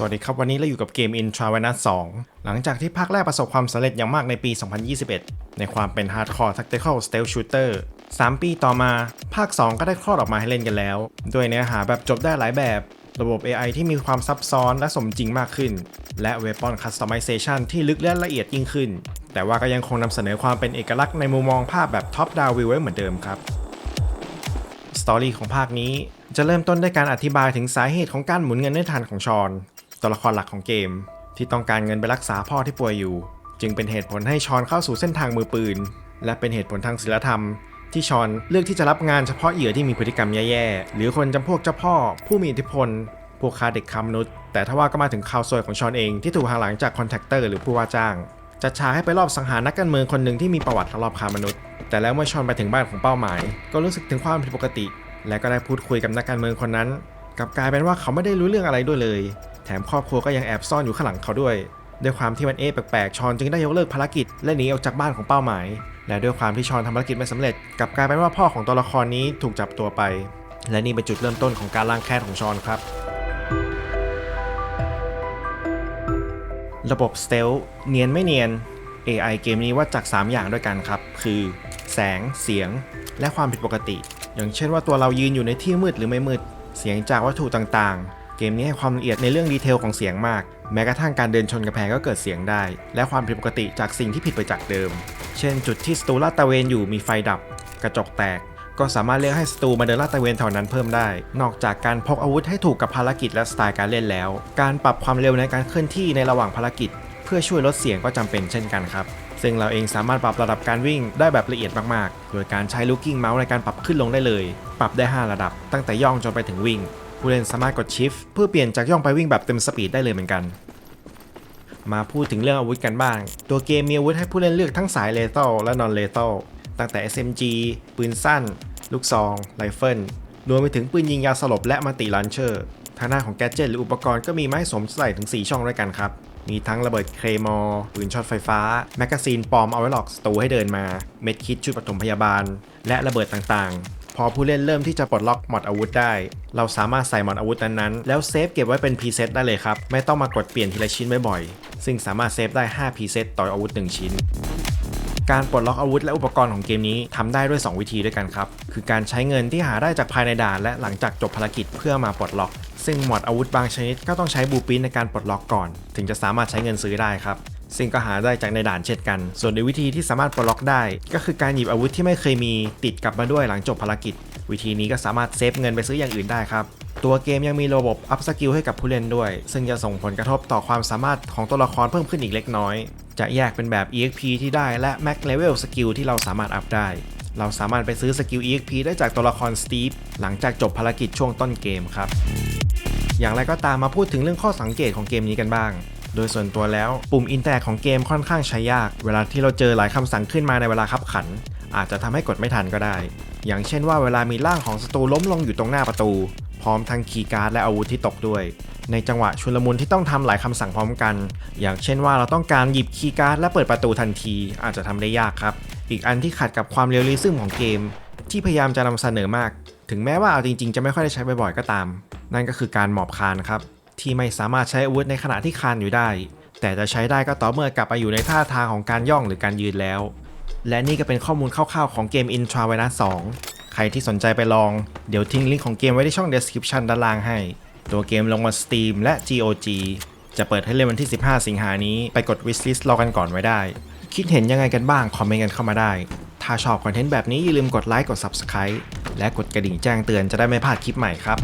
สวัสดีครับ วันนี้เราอยู่กับเกม Intravenous 2หลังจากที่ภาคแรกประสบความสำเร็จอย่างมากในปี 2021 ในความเป็น Hardcore Tactical Stealth Shooter 3 ปีต่อมา ภาค 2 ก็ได้คลอดออกมาให้เล่นกันแล้ว ด้วยเนื้อหาแบบจบได้หลายแบบ ระบบ AI ที่มีความซับซ้อนและสมจริงมากขึ้น และ Weapon Customization ที่ลึกและละเอียดยิ่งขึ้น แต่ว่าก็ยังคงนำเสนอความเป็นเอกลักษณ์ในมุมมองภาพแบบ Top Down View ไว้เหมือนเดิมครับสตอรี่ของภาคนี้จะเริ่มต้นด้วยการอธิบายถึงสาเหตุของการหมุนเงินในทันของชอน ตัวละครหลักของเกม ที่ต้องการเงินไปรักษาพ่อที่ป่วยอยู่ จึงเป็นเหตุผลให้ชอนเข้าสู่เส้นทางมือปืน และเป็นเหตุผลทางศีลธรรม ที่ชอนเลือกที่จะรับงานเฉพาะเหยื่อที่มีพฤติกรรมแย่ๆ หรือคนจำพวกเจ้าพ่อ ผู้มีอิทธิพล พวกค้าเด็กค้ามนุษย์ แต่ทว่าก็มาถึงข่าวซวยของชอนเองที่ถูกหักหลังจากคอนแทคเตอร์หรือผู้ว่าจ้างจัดฉากให้ไปรอบสังหารนักการเมืองคนหนึ่งที่มีประวัติรอบค้ามนุษย์ แต่แล้วเมื่อชอนไปถึงบ้านของเป้าหมาย ก็รู้สึกถึงความผิดปกติ และก็ได้พูดคุยกับนักการเมืองคนนั้นกลับกลายเป็นว่าเขาไม่ได้รู้เรื่องอะไรด้วยเลย แถมครอบครัวก็ยังแอบซ่อนอยู่ข้างหลังเขาด้วย ด้วยความที่มันเอ๊ะแปลกๆ ชอนจึงได้ยกเลิกภารกิจและหนีออกจากบ้านของเป้าหมาย และด้วยความที่ชอนทำภารกิจไม่สำเร็จกลับกลายเป็นว่าพ่อของตัวละครนี้ถูกจับตัวไป และนี่เป็นจุดเริ่มต้นของการล้างแค้นของชอนครับระบบสเตลเนียนไม่เนียน AI เกมนี้วัดจาก 3 อย่างด้วยกันครับ คือ แสง เสียง และความผิดปกติ อย่างเช่นว่าตัวเรายืนอยู่ในที่มืดหรือไม่มืด เสียงจากวัตถุต่างๆ เกมนี้ให้ความละเอียดในเรื่องดีเทลของเสียงมาก แม้กระทั่งการเดินชนกระแพงก็เกิดเสียงได้ และความผิดปกติจากสิ่งที่ผิดไปจากเดิม เช่น จุดที่สตูลาดตะเวนอยู่มีไฟดับ กระจกแตก ก็สามารถเรียกให้สตูมาเดินลาดตะเวนแถวนั้นเพิ่มได้ นอกจากการพกอาวุธให้ถูกกับภารกิจและสไตล์การเล่นแล้ว การปรับความเร็วในการเคลื่อนที่ในระหว่างภารกิจ เพื่อช่วยลดเสียงก็จำเป็นเช่นกันครับซึ่งเราเองสามารถปรับระดับการวิ่งได้แบบละเอียดมาก ๆ โดยการใช้ looking mouse ในการปรับขึ้นลงได้เลย ปรับได้ 5 ระดับ ตั้งแต่ย่องจนไปถึงวิ่ง ผู้เล่นสามารถกด shift เพื่อเปลี่ยนจากย่องไปวิ่งแบบเต็มสปีดได้เลยเหมือนกัน มาพูดถึงเรื่องอาวุธกันบ้าง ตัวเกมมีอาวุธให้ผู้เล่นเลือกทั้งสายเลเ a l และ non lethal ตั้งแต่ SMG ปืนสั้น ลูกซองไรเฟิลรวมไปถึงปืนยิงยาสลบและมัลติลันเชอร์ทางหน้าของแกดเจิตหรืออุปกรณ์ก็มีไม้สมใส่ถึง 4 ช่องด้วยกันครับ มีทั้งระเบิดเคลมอร์ปืนช็อตไฟฟ้า แมกกาซีนปลอมเอาไว้หลอกศัตรูให้เดินมา เม็ดคิดชุดปฐมพยาบาล และระเบิดต่างๆ พอผู้เล่นเริ่มที่จะปลดล็อกหมอดอาวุธได้ เราสามารถใส่หมอดอาวุธนั้นๆ แล้วเซฟเก็บไว้เป็นพรีเซตได้เลยครับ ไม่ต้องมากดเปลี่ยนทีละชิ้นบ่อยๆ ซึ่งสามารถเซฟได้5พรีเซตต่ออาวุธ 1 ชิ้นการปลดล็อกอาวุธและอุปกรณ์ของเกมนี้ทำได้ด้วย 2 วิธีด้วยกันครับ คือการใช้เงินที่หาได้จากภายในด่านและหลังจากจบภารกิจเพื่อมาปลดล็อก ซึ่งหมวดอาวุธบางชนิดก็ต้องใช้บูปินในการปลดล็อกก่อน ถึงจะสามารถใช้เงินซื้อได้ครับ ซึ่งก็หาได้จากในด่านเช่นกัน ส่วนในวิธีที่สามารถปลดล็อกได้ ก็คือการหยิบอาวุธที่ไม่เคยมีติดกลับมาด้วยหลังจบภารกิจ วิธีนี้ก็สามารถเซฟเงินไปซื้ออย่างอื่นได้ครับ ตัวเกมยังมีระบบอัพสกิลให้กับผู้เล่นด้วย ซึ่งจะส่งผลกระทบต่อความสามารถของตัวละครเพิ่มขึ้นอีกเล็กน้อย จะแยกเป็นแบบ EXP ที่ได้และ Max Level สกิลที่เราสามารถอัพได้ เราสามารถไปซื้อสกิล EXP ได้จากตัวละคร Steve หลังจากจบภารกิจช่วงต้นเกมครับอย่างไรก็ตามมาพูดถึงเรื่องข้อสังเกตของเกมนี้กันบ้าง โดยส่วนตัวแล้วปุ่มอินเตอร์ของเกมค่อนข้างใช้ยาก เวลาที่เราเจอหลายคำสั่งขึ้นมาในเวลาขับขัน อาจจะทำให้กดไม่ทันก็ได้ อย่างเช่นว่าเวลามีร่างของศัตรูล้มลงอยู่ตรงหน้าประตู พร้อมทั้งคีย์การ์ดและอาวุธที่ตกด้วย ในจังหวะชุลมุนที่ต้องทำหลายคำสั่งพร้อมกัน อย่างเช่นว่าเราต้องการหยิบคีย์การ์ดและเปิดประตูทันที อาจจะทำได้ยากครับ อีกอันที่ขัดกับความเรียลลิซึมของเกม ที่พยายามจะนำเสนอมาก ถึงแม้ว่าเอาจริง ๆ จะไม่ค่อยได้ใช้บ่อยๆก็ตาม นั่นก็คือการหมอบคานครับ ที่ไม่สามารถใช้อาวุธในขณะที่คานอยู่ได้ แต่จะใช้ได้ก็ต่อเมื่อกลับไปอยู่ในท่าทางของการย่องหรือการยืนแล้ว และนี่ก็เป็นข้อมูลคร่าวๆของเกม Intravenous 2 ใครที่สนใจไปลอง เดี๋ยวทิ้งลิงก์ของเกมไว้ที่ช่อง description ด้านล่างให้ ตัวเกมลงมา Steam และ GOG จะเปิดให้เล่นวันที่ 15 สิงหานี้ไปกด wishlist รอกันก่อนไว้ได้ คิดเห็นยังไงกันบ้าง คอมเมนต์กันเข้ามาได้ ถ้าชอบคอนเทนต์แบบนี้อย่าลืมกดไลค์กด Subscribe และกดกระดิ่งแจ้งเตือนจะได้ไม่พลาดคลิปใหม่ครับ